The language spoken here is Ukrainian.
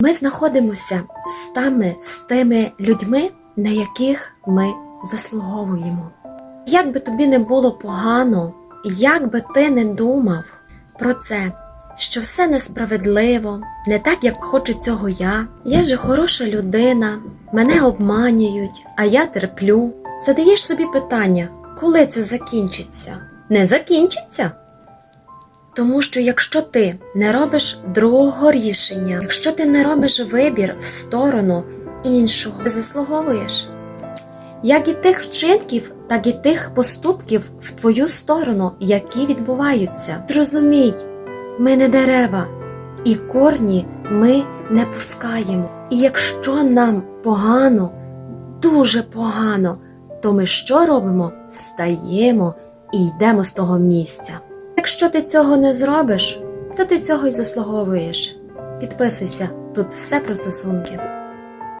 Ми знаходимося з тами, з тими людьми, на яких ми заслуговуємо. Як би тобі не було погано, як би ти не думав про це, що все несправедливо, не так, як хочу цього я. Я же хороша людина, мене обманюють, а я терплю. Задаєш собі питання, коли це закінчиться? Не закінчиться. Тому що якщо ти не робиш другого рішення, якщо ти не робиш вибір в сторону іншого, ти заслуговуєш. Як і тих вчинків, так і тих поступків в твою сторону, які відбуваються. Зрозумій, ми не дерева, і корні ми не пускаємо. І якщо нам погано, дуже погано, то ми що робимо? Встаємо і йдемо з того місця. Якщо ти цього не зробиш, то ти цього й заслуговуєш. Підписуйся, тут все про стосунки.